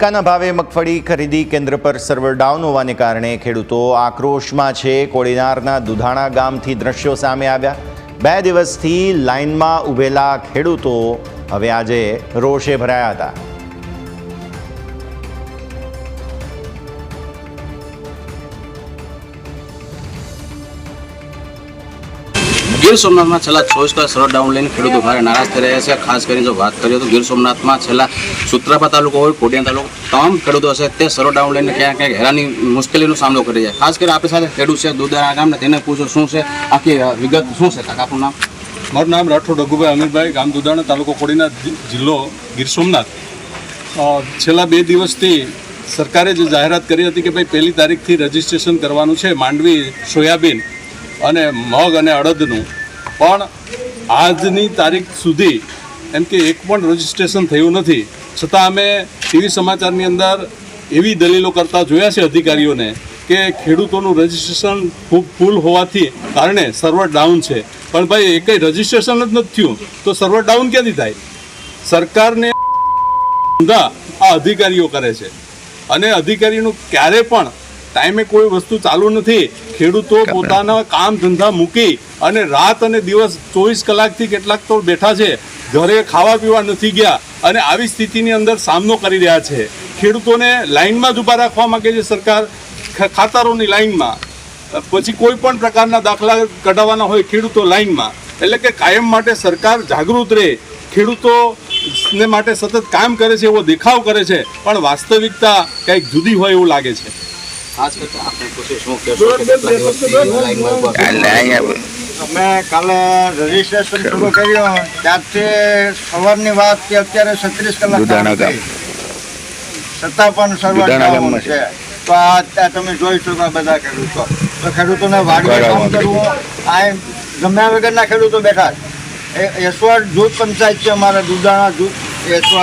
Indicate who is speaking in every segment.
Speaker 1: ટેકાના ભાવે મગફળી ખરીદી કેન્દ્ર પર સર્વર ડાઉન હોવાને કારણે ખેડૂતો આક્રોશમાં છે. કોડીનારના દુધાણા ગામથી દ્રશ્યો સામે આવ્યા. બે દિવસથી લાઇનમાં ઊભેલા ખેડૂતો હવે આજે રોષે ભરાયા હતા.
Speaker 2: ગીર સોમનાથમાં છેલ્લા ચોવીસ કલાક સરળ ડાઉન લઈને ખેડૂતો ભારે નારાજ થઈ રહ્યા છે. ખાસ કરીને જો વાત કરીએ તો ગીર સોમનાથમાં છેલ્લા સુત્રાપા તાલુકો હોય કોડિયા તાલુકો, તમામ ખેડૂતો છે તે સરળ ડાઉન લઈને ક્યાંક ક્યાંક હેરાની, મુશ્કેલીનો સામનો કરી રહ્યા ખાસ કરીને આપણી સાથે ખેડૂત છે દુધાણા ગામને તેને પૂછો શું છે, આખી વિગત શું છે? કાકા નામ?
Speaker 3: મારું નામ રાઠોડ રઘુભાઈ અમીરભાઈ, ગામ દુધાણા તાલુકો, કોડીના જિલ્લો ગીર સોમનાથ. છેલ્લા બે દિવસથી સરકારે જે જાહેરાત કરી હતી કે ભાઈ પહેલી તારીખથી રજીસ્ટ્રેશન કરવાનું છે માંડવી સોયાબીન અને મગ અને અડદનું. પણ આજની તારીખ સુધી એમ કે એક પણ રજીસ્ટ્રેશન થયું નથી, છતાં અમે ટીવી સમાચારની અંદર એવી દલીલો કરતા જોયા છે અધિકારીઓને કે ખેડૂતોનું રજીસ્ટ્રેશન ખૂબ ફૂલ હોવાથી કારણે સર્વર ડાઉન છે. પણ ભાઈ, એ કંઈ રજીસ્ટ્રેશન જ નથી થયું, તો સર્વર ડાઉન ક્યાંથી થાય? સરકારને આ અધિકારીઓ કરે છે. અને અધિકારીનું ક્યારે પણ ટાઈમે કોઈ વસ્તુ ચાલુ નથી. ખેડૂતો પોતાના કામ ધંધા મૂકી અને રાત અને દિવસ ચોવીસ કલાકથી કેટલાક તો બેઠા છે. ઘરે ખાવા પીવા નથી ગયા અને આવી સ્થિતિની અંદર સામનો કરી રહ્યા છે. ખેડૂતોને લાઇનમાં જ ઊભા રાખવા માગે છે સરકાર ખાતરોની લાઈનમાં. પછી કોઈ પણ પ્રકારના દાખલા કઢાવવાના હોય ખેડૂતો લાઈનમાં. એટલે કે કાયમ માટે સરકાર જાગૃત રહે. ખેડૂતો ને માટે સતત કામ કરે છે એવો દેખાવ કરે છે. પણ વાસ્તવિકતા કંઈક જુદી હોય એવું લાગે છે.
Speaker 4: અમે કાલે રજીસ્ટ્રેશન શરૂ કર્યું. ત્યારથી સવારની વાત કે અત્યારે છત્રીસ કલાક છતાં પણ સર્વર છે. તો આ અત્યારે તમે જોઈ શકો આ બધા ખેડૂતો. તો ખેડૂતોને વાડીએ કામ કરવું આ ગમ્યા વગરના ખેડૂતો બેઠા છે. એ એસવાડ જૂથ પંચાયત છે અમારા દુધાણા જૂથ. તો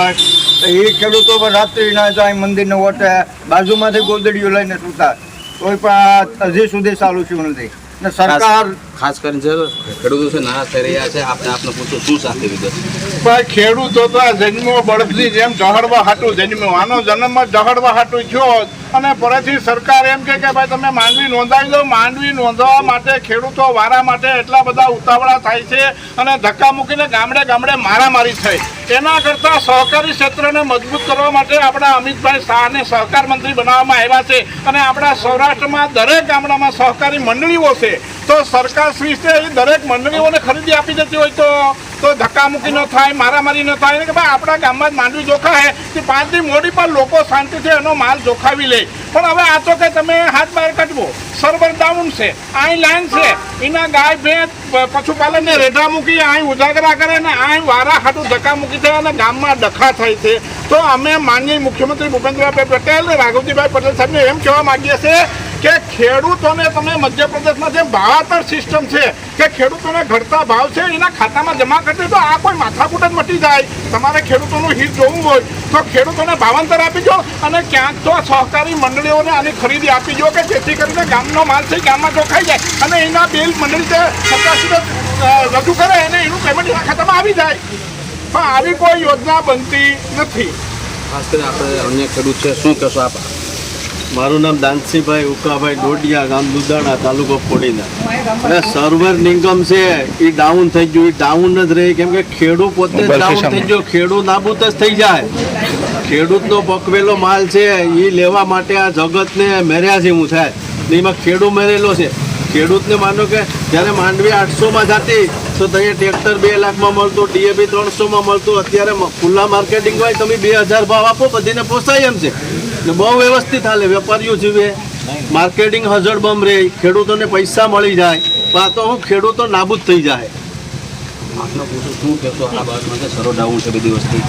Speaker 4: એ ખેડૂતો રાત્રિના જાય, મંદિરને ઓટે બાજુમાંથી ગોદડીઓ લઈને સૂતા. કોઈ પણ હજી સુધી ચાલુ થયું નથી. ને સરકાર
Speaker 2: ખાસ કરીને જે ખેડૂતો છે નારાજ થઈ રહ્યા છે, આપણે આપને પૂછું, શું સાથે વિગત
Speaker 5: ભાઈ, ખેડૂતો તો આ જન્મો બળદની જેમ જહડવા હાટું જન્મ્યો. આનો જન્મ જહડવા હાટું થયો. અને પરથી સરકાર એમ કે કે, ભાઈ, તમે માંડવી નોંધાવી દો માંડવી નોંધવા માટે ખેડૂતો વારા માટે એટલા બધા ઉતાવળા થાય છે અને ધક્કા મૂકીને ગામડે ગામડે મારામારી થઈ. એના કરતાં સહકારી ક્ષેત્રને મજબૂત કરવા માટે આપણા અમિતભાઈ શાહને સહકાર મંત્રી બનાવવામાં આવ્યા છે. અને આપણા સૌરાષ્ટ્રમાં દરેક ગામડામાં સહકારી મંડળીઓ છે. તો સરકાર શ્રી છે એ દરેક મંડળીઓને ખરીદી આપી દેતી હોય તો તો ધક્કામુક્કી ન થાય, મારામારી ન થાય. કે ભાઈ, આપણા ગામમાં જ માંડવી જોખાય કે પાંચથી મોડી પર લોકો શાંતિથી એનો માલ જોખાવી લે. પણ હવે આ તો કે તમે હાથ બહાર કાઢવો. સર્વર ડાઉન છે અહીં લાઈન છે. એના ગાય, ભેંસ પશુપાલનને રેઢા મૂકી અહીં ઉજાગરા કરે ને અહીં વારા હાટું ધક્કા મૂકી થાય અને ગામમાં ડખા થાય છે. તો અમે માનનીય મુખ્યમંત્રી ભૂપેન્દ્રભાઈ પટેલ, રાઘવજીભાઈ પટેલ સાહેબને એમ કહેવા માગીએ છીએ કે ખેડૂતોને તમે મધ્યપ્રદેશમાં જે ભાવાતર સિસ્ટમ છે, કે ખેડૂતોને ઘટતા ભાવ છે, એના ખાતામાં જમા કરી તો આ કોઈ માથાકૂટ જ મટી જાય. તમારે ખેડૂતોનું હિત જોવું હોય તો ખેડૂતોને ભાવાંતર આપી દો અને ક્યાંક તો સહકારી મંડળીઓને આની ખરીદી આપી દો કે જેથી કરીને ગામનો માલ છે ગામમાં ચોખાઈ જાય અને એના બિલ મંડળી સરકાર રજૂ કરે અને એનું પેમેન્ટ એના ખાતામાં આવી જાય. પણ આવી કોઈ યોજના બનતી નથી.
Speaker 2: ખાસ કરીને આપણે અન્ય ખેડૂત છે, શું કહેશો આપ?
Speaker 6: મારું નામ દાનસીભાઈ ઉકાભાઈ ડોડિયા ગામ દુધાણા તાલુકો પોડીના. અને સર્વર નિગમ છે એ ડાઉન થઈ ગયું. એ ડાઉન જ રહી. કેમ કે ખેડૂત પોતે ડાઉન થઈ ગયો. ખેડૂત નાબૂદ જ થઈ જાય. ખેડૂતનો પકવેલો માલ છે એ લેવા માટે આ જગતને મેર્યા છે હું થાય. એમાં ખેડૂત મેરેલો છે. ખેડૂતને માનો કે જ્યારે માંડવી આઠસોમાં જતી તો ત્યાં ટ્રેક્ટર બે લાખમાં મળતું ડીએપી ત્રણસોમાં મળતું અત્યારે ખુલ્લા માર્કેટિંગ હોય તમે બે હજાર ભાવ આપો બધીને પોસાય એમ છે. ને બહુ વ્યવસ્થિત હાલે વેપારીઓ જીવે. માર્કેટિંગ હજળ બમ રહે ખેડૂતોને પૈસા મળી જાય પણ આ તો હું ખેડૂતો નાબૂદ થઈ જાય.
Speaker 2: બે દિવસથી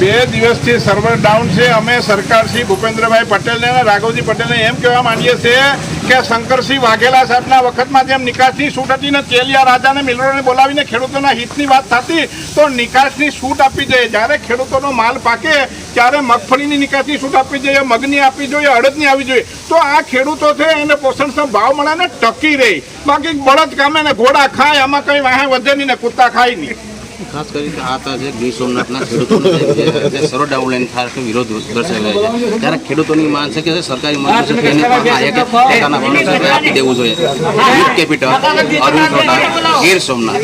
Speaker 5: બે દિવસથી સર્વર ડાઉન છે. અમે સરકાર શ્રી ભૂપેન્દ્રભાઈ પટેલને અને રાઘવજી પટેલને એમ કહેવા માંગીએ છીએ કે શંકરસિંહ વાઘેલા સાહેબના વખતમાં જેમ નિકાસની છૂટ હતી ને તેલિયા રાજાને મિલરોને બોલાવીને ખેડૂતોના હિતની વાત થતી, તો નિકાસની છૂટ આપી જોઈએ જ્યારે ખેડૂતોનો માલ પાકે, ત્યારે મગફળીની નિકાસની છૂટ આપવી જોઈએ, મગની આપવી જોઈએ, અડદની આવી જોઈએ. તો આ ખેડૂતો છે, એને પોષણક્ષમ ભાવ મળે ને ટકી રહે. બાકી બળદ કામે ને ઘોડા ખાય, આમાં કંઈ વાહે વધે નહીં ને કૂતા ખાય નહીં.
Speaker 2: ખાસ કરીને આ તો જે ગીર સોમનાથના ખેડૂતોનો જે જે સર્વ થાય વિરોધ દર્શાવે છે. ત્યારે ખેડૂતોની માંગ છે કે સરકારી મજૂર છે એક પોતાના ભાવનો આપી દેવું જોઈએ. કેપિટલ અરુણ ગીર સોમનાથ.